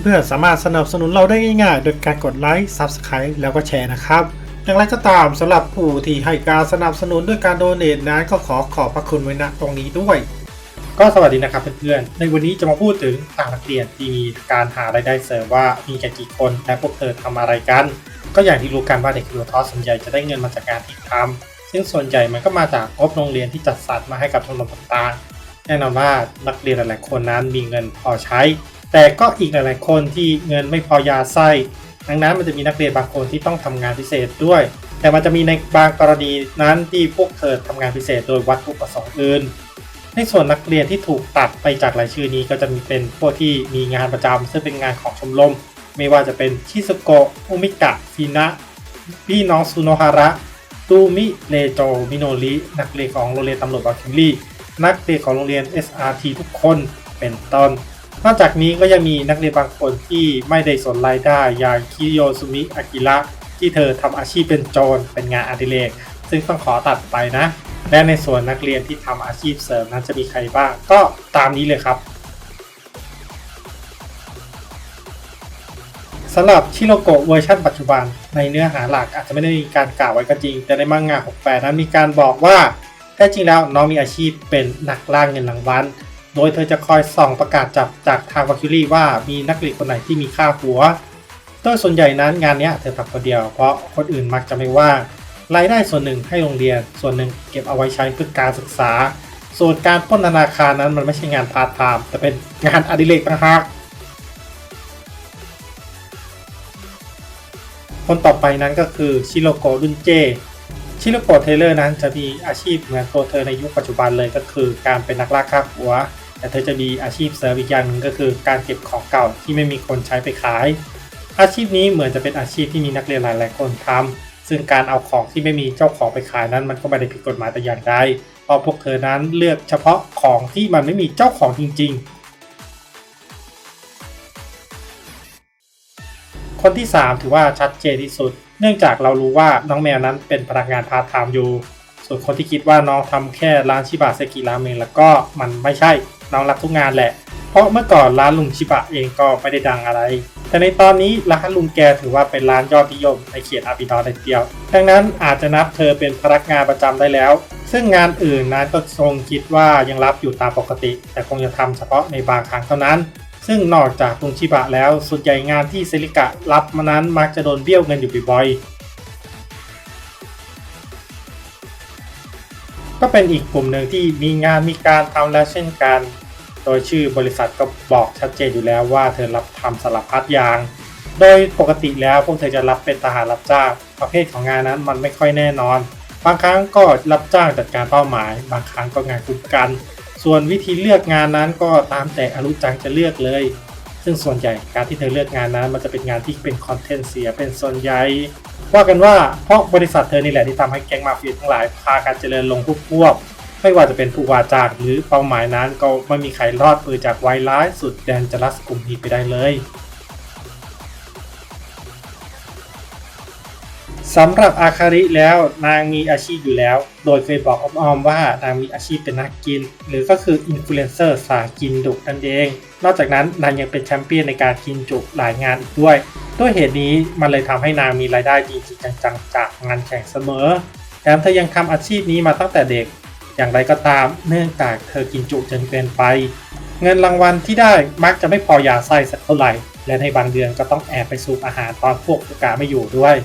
เพื่อนๆสามารถสนับสนุนเราได้ง่ายๆ โดยการกดไลค์ Subscribe แล้วก็แชร์นะครับ อย่างไรก็ตามสำหรับผู้ที่ให้การสนับสนุนด้วยการโดเนทนั้นก็ขอขอบพระคุณไว้ณตรงนี้ด้วย ก็สวัสดีนะครับเพื่อนๆ ในวันนี้จะมาพูดถึงต่างนักเรียนที่มีการหารายได้เสริมว่ามีกันกี่คนและพวกเธอทำอะไรกัน ก็อย่างที่รู้กันว่าเด็กยูทอสส่วนใหญ่จะได้เงินมาจากงานที่ทำซึ่งส่วนใหญ่มันก็มาจากงบโรงเรียนที่จัดสรรมาให้กับชมรมต่างๆแน่นอนว่านักเรียนหลายๆคนนั้นมีเงินพอใช้ แต่ก็อีกหลาย ๆ คนที่เงินไม่พอยาไส้ดังนั้นมันจะมีนักเรียนบางคนที่ต้องทำงานพิเศษด้วย แต่มันจะมีในบางกรณีนั้นที่พวกเธอทำงานพิเศษโดยวัตถุประสงค์อื่น ในส่วนนักเรียนที่ถูกตัดไปจากรายชื่อนี้ก็จะมีเป็นพวกที่มีงานประจำซึ่งเป็นงานของชมรม ไม่ว่าจะเป็นชิซุโกะอุมิกะฟินะพี่น้องซูโนฮาระตูมิเลโจมิโนรินักเรียนของโรงเรียนตำรวจบาคิมลี่นักเรียนของโรงเรียน SRT ทุกคนเป็นต้น นอกจากนี้ก็ยังมีนักเรียนบางคนที่ไม่ได้สนรายได้อย่างคิโยซุมิอากิระที่เธอทำอาชีพเป็นโจรเป็นงานอดิเรกซึ่งต้องขอตัดไปนะ และในส่วนนักเรียนที่ทำอาชีพเสริมนั้นจะมีใครบ้าง ก็ตามนี้เลยครับสำหรับชิโรโกะเวอร์ชันปัจจุบันในเนื้อหาหลักอาจจะไม่ได้มีการกล่าวไว้ก็จริง แต่ในมังงะ68นั้นมีการบอกว่าแท้จริงแล้วน้องมีอาชีพเป็นนักล่าเงินรางวัล โดยเธอจะคอยส่องประกาศจับจากทางวาคิลี่ว่ามีนักเรียนคนไหนที่มีค่าหัว โดยส่วนใหญ่นั้นงานนี้เธอทำคนเดียว เพราะคนอื่นมักจะไม่ว่างรายได้ส่วนหนึ่งให้โรงเรียน ส่วนหนึ่งเก็บเอาไว้ใช้เพื่อการศึกษา ส่วนการป้นธนาคารนั้นมันไม่ใช่งานพาร์ทไทม์แต่เป็นงานอดิเรกต่างหากคนต่อไปนั้นก็คือชิโรโกรุ่นเจชิโรโกเทเลอร์นั้นจะมีอาชีพเหมือนตัวเธอในยุคปัจจุบันเลยก็คือการเป็นนักล่าค่าหัว แต่เธอจะมีอาชีพเสริมอีกอย่างหนึ่งก็คือการเก็บของเก่าที่ไม่มีคนใช้ไปขาย อาชีพนี้เหมือนจะเป็นอาชีพที่มีนักเรียนหลายๆคนทำซึ่งการเอาของที่ไม่มีเจ้าของไปขายนั้น มันก็ไม่ได้ผิดกฎหมายแต่อย่างใดเพราะพวกเธอนั้นเลือกเฉพาะของที่มันไม่มีเจ้าของจริง ๆ คนที่ 3 ถือว่าชัดเจนที่สุด เนื่องจากเรารู้ว่าน้องแมวนั้นเป็นพนักงานพาร์ทไทม์อยู่ส่วนคนที่คิดว่าน้องทำแค่ร้านชิบะเซกิราเมงแล้วก็มันไม่ใช่ น้องรับทุกงานแหละ เพราะเมื่อก่อนร้านลุงชิบะเองก็ไม่ได้ดังอะไร แต่ในตอนนี้ร้านลุงแกถือว่าเป็นร้านยอดนิยมในเขตอาบิดอเลยทีเดียว ดังนั้นอาจจะนับเธอเป็นพนักงานประจำได้แล้ว ซึ่งงานอื่นนั้นก็ทรงคิดว่ายังรับอยู่ตามปกติ แต่คงจะทำเฉพาะในบางครั้งเท่านั้นซึ่งนอกจากลุงชิบะแล้วส่วนใหญ่งานที่เซริกะรับมานั้นมักจะโดนเบี้ยวเงินอยู่บ่อยๆ ก็เป็นอีกกลุ่มหนึ่งที่มีงานมีการทำแล้วเช่นกัน โดยชื่อบริษัทก็บอกชัดเจนอยู่แล้วว่าเธอรับทำสารพัดอย่าง โดยปกติแล้วพวกเธอจะรับเป็นทหารรับจ้างประเภทของงานนั้นมันไม่ค่อยแน่นอน บางครั้งก็รับจ้างจัดการเป้าหมาย บางครั้งก็งานคุ้มกัน ส่วนวิธีเลือกงานนั้นก็ตามแต่อรุจังจะเลือกเลย ซึ่งส่วนใหญ่การที่เธอเลือกงานนั้น มันจะเป็นงานที่เป็นคอนเทนต์เสียเป็นส่วนใหญ่ว่ากันว่าเพราะบริษัทเธอนี่แหละที่ทำให้แก๊งมาเฟียทั้งหลายพากันเจริญลงทุกพวบ ไม่ว่าจะเป็นผู้ว่าจาหรือเป้าหมายนั้นก็ไม่มีใครรอดปืนจากไวร้ายสุดแดนจรัสกลุ่มนี้ไปได้เลยสำหรับอาคาริแล้วนางมีอาชีพอยู่แล้ว โดยเคยบอกอ้อมๆว่านางมีอาชีพเป็นนักกิน หรือก็คืออินฟลูเอนเซอร์สายกินดุนั่นเอง นอกจากนั้นนางยังเป็นแชมเปี้ยนในการกินจุหลายงานอีกด้วย ด้วยเหตุนี้มันเลยทำให้นางมีรายได้จริงๆจังๆจากงานแข่งเสมอ แถมเธอยังทำอาชีพนี้มาตั้งแต่เด็ก อย่างไรก็ตามเนื่องจากเธอกินจุจนเกินไป เงินรางวัลที่ได้มักจะไม่พอยาไส้สักเท่าไหร่ และในบางเดือนก็ต้องแอบไปสูบอาหารตอนพวกกาไม่อยู่ด้วย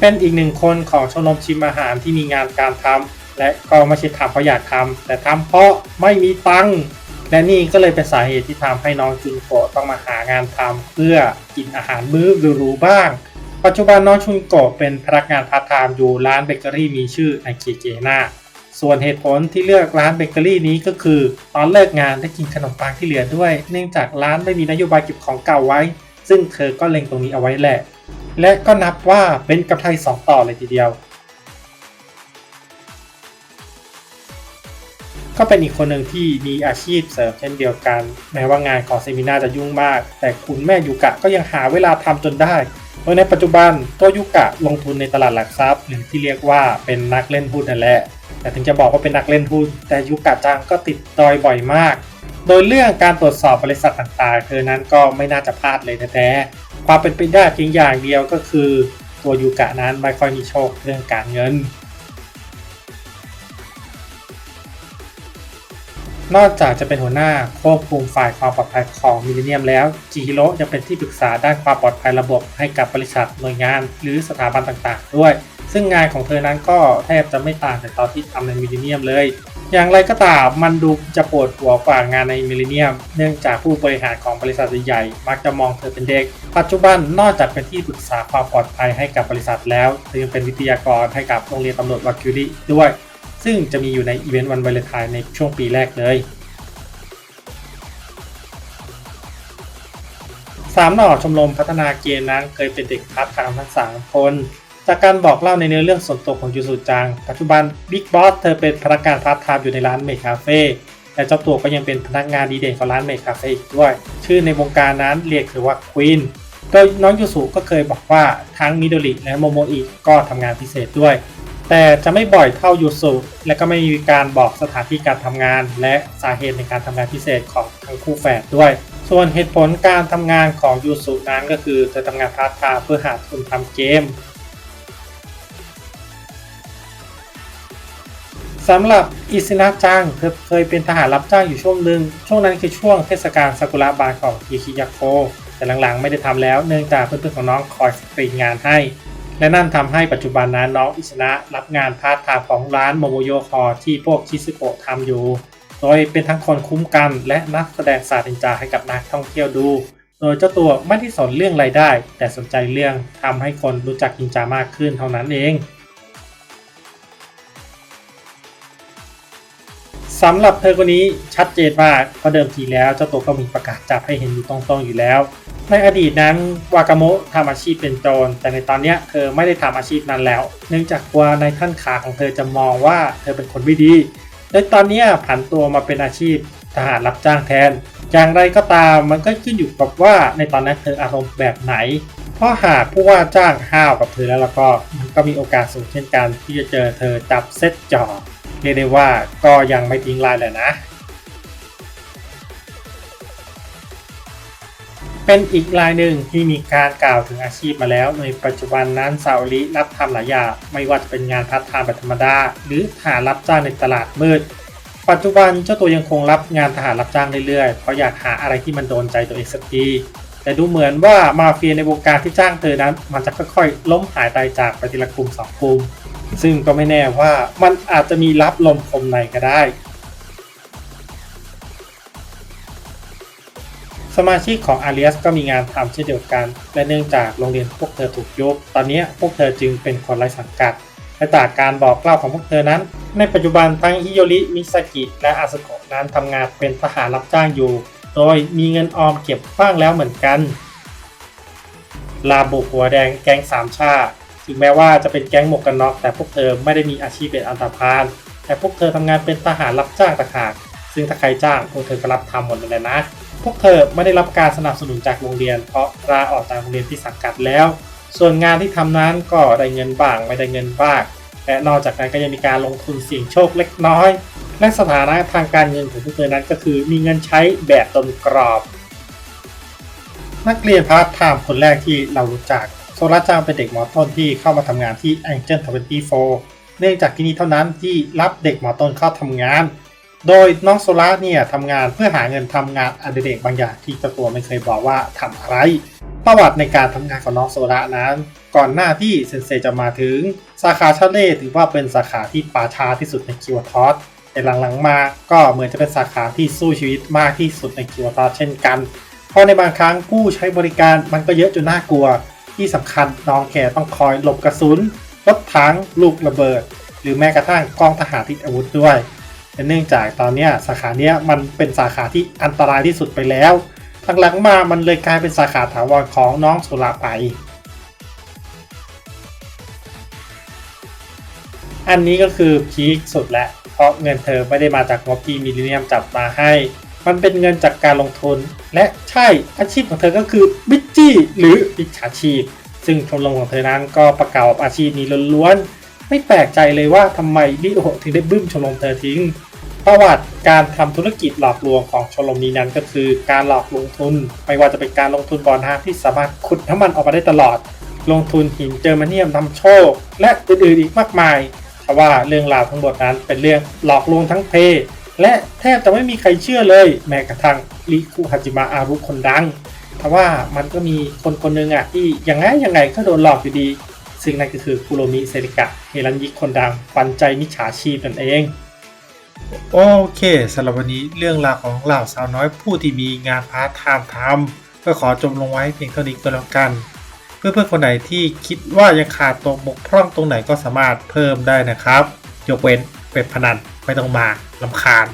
เป็นอีกหนึ่งคนของชมรมชิมอาหารที่มีงานการทำและก็ไม่ใช่ทำเพราะอยากทำแต่ทำเพราะไม่มีตังค์และนี่ก็เลยเป็นสาเหตุที่ทำให้น้องจุนโกะต้องมาหางานทำเพื่อกินอาหารมื้อหรูๆบ้าง ปัจจุบันน้องชุนโกะเป็นพนักงานพาร์ทไทม์อยู่ร้านเบเกอรี่มีชื่อในเกเกนาส่วนเหตุผลที่เลือกร้านเบเกอรี่นี้ก็คือตอนเลิกงานได้กินขนมปังที่เหลือด้วย เนื่องจากร้านไม่มีนโยบายเก็บของเก่าไว้ ซึ่งเธอก็เล็งตรงนี้เอาไว้แหละ และก็นับว่าเป็นกับไทยสองต่อเลยทีเดียว ก็เป็นอีกคนหนึ่งที่มีอาชีพเสริมเช่นเดียวกัน แม้ว่างานของเซมินาจะยุ่งมาก แต่คุณแม่ยูกะก็ยังหาเวลาทำจนได้ โดยในปัจจุบันตัวยูกะลงทุนในตลาดหลักทรัพย์หรือที่เรียกว่าเป็นนักเล่นหุ้นนั่นแหละ แต่ถึงจะบอกว่าเป็นนักเล่นหุ้น แต่ยูกะจังก็ติดดอยบ่อยมาก โดยเรื่องการตรวจสอบบริษัทต่างๆเธอนั้นก็ไม่น่าจะพลาดเลยแท้ๆความเป็นไปได้เพียงอย่างเดียวก็คือ ตัวยูกะนั้นไม่ค่อยมีโชคเรื่องการเงิน นอกจากจะเป็นหัวหน้าควบคุมฝ่ายความปลอดภัยของมิลเลเนียมแล้วจิฮิโร่ยังเป็นที่ปรึกษาด้านความปลอดภัยระบบให้กับบริษัทหน่วยงานหรือสถาบันต่างๆ ด้วย ซึ่งงานของเธอนั้นก็แทบจะไม่ต่างจากตอนที่ทำในมิลเลเนียมเลย อย่างไรก็ตามมันดูจะปวดหัวกว่างานในมิลเลเนียม เนื่องจากผู้บริหารของบริษัทใหญ่มักจะมองเธอเป็นเด็ก ปัจจุบันนอกจากเป็นที่ปรึกษาความปลอดภัยให้กับบริษัทแล้ว เธอยังเป็นวิทยากรให้กับโรงเรียนตำรวจวาคิริด้วย ซึ่งจะมีอยู่ในอีเวนต์วันวาเลนไทน์ในช่วงปีแรกเลย สามหน่อชมรมพัฒนาเกมนั้นเคยเป็นเด็กพาร์ทไทม์ทั้งสามคน จากการบอกเล่าในเนื้อเรื่องส่วนตัวของยูสุจัง ปัจจุบันบิ๊กบอสเธอเป็นพนักงานพาร์ทไทม์อยู่ในร้านเมคคาเฟ่และเจ้าตัวก็ยังเป็นพนักงานดีเด่นของร้านเมคคาเฟ่อีกด้วย ชื่อในวงการนั้นเรียกคือว่าควีนโดยน้องยูสุก็เคยบอกว่าทั้งมิโดริและโมโมอิก็ทำงานพิเศษด้วย แต่จะไม่บ่อยเท่ายูสุและก็ไม่มีการบอกสถานที่การทำงาน และสาเหตุในการทำงานพิเศษของทั้งคู่แฝดด้วย ส่วนเหตุผลการทำงานของยูสุนั้นก็คือเธอทำงานพาร์ทไทม์เพื่อหาทุนทำเกมสำหรับอิซินะจังเธอเคยเป็นทหารรับจ้างอยู่ช่วงหนึ่ง ช่วงนั้นคือช่วงเทศกาลซากุระบานของยิคิยาโกแต่หลังๆ ไม่ได้ทำแล้วเนื่องจากเพื่อนๆของน้องคอยสกรีนงานให้ และนั่นทำให้ปัจจุบันนั้นน้องอิสนะรับงานพาร์ทไทม์ของร้านโมโมโยคอที่พวกชิซึโกะทำอยู่ โดยเป็นทั้งคนคุ้มกันและนักแสดงศาสตร์นินจาให้กับนักท่องเที่ยวดู โดยเจ้าตัวไม่ได้สนเรื่องรายได้ แต่สนใจเรื่องทำให้คนรู้จักนินจามากขึ้นเท่านั้นเองสำหรับเธอคนนี้ชัดเจนมากเพราะเดิมทีแล้วเจ้าตัวก็มีประกาศจับให้เห็นอยู่ตรงๆอยู่แล้ว ในอดีตนั้นวากาโมะทำอาชีพเป็นโจรแต่ในตอนนี้เธอไม่ได้ทำอาชีพนั้นแล้ว เนื่องจากว่าในท่านขาของเธอจะมองว่าเธอเป็นคนไม่ดีโดยตอนนี้ผันตัวมาเป็นอาชีพทหารรับจ้างแทน อย่างไรก็ตามมันก็ขึ้นอยู่กับว่าในตอนนั้นเธออารมณ์แบบไหน เพราะหากผู้ว่าจ้างห้าวกับเธอแล้วแล้วก็มันก็มีโอกาสสูงเช่นกันที่จะเจอเธอจับเซตจ่อเรียกได้ว่าก็ยังไม่ทิ้งลายเลยนะ เป็นอีกรายหนึ่งที่มีการกล่าวถึงอาชีพมาแล้ว ในปัจจุบันนั้นซาอุริรับทำหลายอย่างไม่ว่าจะเป็นงานพัฒไทม์แบบธรรมดา หรือหารับจ้างในตลาดมืด ปัจจุบันเจ้าตัวยังคงรับงานทหารรับจ้างเรื่อยๆ เพราะอยากหาอะไรที่มันโดนใจตัวเองสักทีแต่ดูเหมือนว่ามาเฟียในวงการที่จ้างเธอนั้น มันจะค่อยๆ ล้มหายตายจากไปทีละกลุ่มสองกลุ่มซึ่งก็ไม่แน่ว่ามันอาจจะมีรับลมคมในก็ได้ สมาชิกของอา r ี u s ก็มีงานทำเช่นเดียวกัน และเนื่องจากโรงเรียนพวกเธอถูกยุบตอนนี้พวกเธอจึงเป็นคนไร้สังกัด และจากการบอกเล่าของพวกเธอนั้น ในปัจจุบันทั้งฮิโยริ มิซากิ และอาสโกะนั้นทำงานเป็นทหารรับจ้างอยู่ โดยมีเงินออมเก็บบ้างแล้วเหมือนกัน ลาบุกหัวแดงแก๊งสามชาถึงแม้ว่าจะเป็นแก๊งหมวกกันน็อกแต่พวกเธอไม่ได้มีอาชีพเป็นอันตรพานแต่พวกเธอทำงานเป็นทหารรับจ้างต่างหาก ซึ่งถ้าใครจ้างพวกเธอก็รับทำหมดเลยนะ วกเธอไม่ได้รับการสนับสนุนจากโรงเรียน เพราะลาออกจากโรงเรียนที่สังกัดแล้ว ส่วนงานที่ทำนั้นก็ได้เงินบ้างไม่ได้เงินบ้างและนอกจากนั้นก็ยังมีการลงทุนเสี่ยงโชคเล็กน้อย และสถานะทางการเงินของพวกเธอนั้นก็คือมีเงินใช้แบบตนกรอบ นักเรียนพาร์ทไทม์คนแรกที่เรารู้จักโซล่าจางเป็นเด็กมอต้นที่เข้ามาทำงานที่ Angel 24 เนื่องจากที่นี่เท่านั้นที่รับเด็กมอต้นเข้าทำงาน โดยน้องโซล่าเนี่ยทำงานเพื่อหาเงินทำงานอดิเรกบางอย่างที่เจ้าตัวไม่เคยบอกว่าทำอะไร ประวัติในการทำงานของน้องโซล่านั้น ก่อนหน้าที่เซนเซจะมาถึงสาขาชาเล่ถือว่าเป็นสาขาที่ป่าช้าที่สุดในคิวทอสแต่หลังๆมาก็เหมือนจะเป็นสาขาที่สู้ชีวิตมากที่สุดในคิวทอสเช่นกัน เพราะในบางครั้งผู้ใช้บริการมันก็เยอะจนน่ากลัว ที่สำคัญน้องแกต้องคอยหลบกระสุนรถถังลูกระเบิด หรือแม้กระทั่งกองทหารติดอาวุธด้วย เนื่องจากตอนนี้สาขาเนี้ยมันเป็นสาขาที่อันตรายที่สุดไปแล้วหลังๆมามันเลยกลายเป็นสาขาถาวรของน้องโซลาไป อันนี้ก็คือพีคสุดแล้วเพราะเงินเธอไม่ได้มาจากงบที่มิลเลเนียมจับมาให้ มันเป็นเงินจากการลงทุน และใช่อาชีพของเธอก็คือบิจจี้หรือบิจฉาชีพ ซึ่งชมรมของเธอนั้นก็ประกอบอาชีพนี้ล้วนๆ ไม่แปลกใจเลยว่าทำไมลิโอถึงได้บึ้มชมรมเธอทิ้ง ประวัติการทำธุรกิจหลอกลวงของชมรมนี้นั้นก็คือการหลอกลงทุน ไม่ว่าจะเป็นการลงทุนบอลฮาที่สามารถขุดน้ำมันออกมาได้ตลอด ลงทุนหินเจอร์มาเนียมนำโชค และอื่นๆอีกมากมายแต่ว่าเรื่องราวทั้งหมดนั้นเป็นเรื่องหลอกลวงทั้งเพ และแทบจะไม่มีใครเชื่อเลย แม้กระทั่งริคุฮาจิมะอารุคนดังแต่ว่ามันก็มีคนคนหนึ่งอะที่ยังไงยังไงก็โดนหลอกอยู่ดี ซึ่งนั่นก็คือคุโรมิเซริกะเฮรันยิคนดังฟันใจมิจฉาชีพนั่นเอง โอเคสำหรับวันนี้เรื่องราวของเหล่าสาวน้อยผู้ที่มีงานพาร์ทไทม์ทำก็ขอจบลงไว้เพียงเท่านี้ก็แล้วกัน เพื่อเพื่อคนไหนที่คิดว่ายังขาดตกบกพร่องตรงไหนก็สามารถเพิ่มได้นะครับ ยกเว้นเป็ดพนันไม่ต้องมาลำคาญ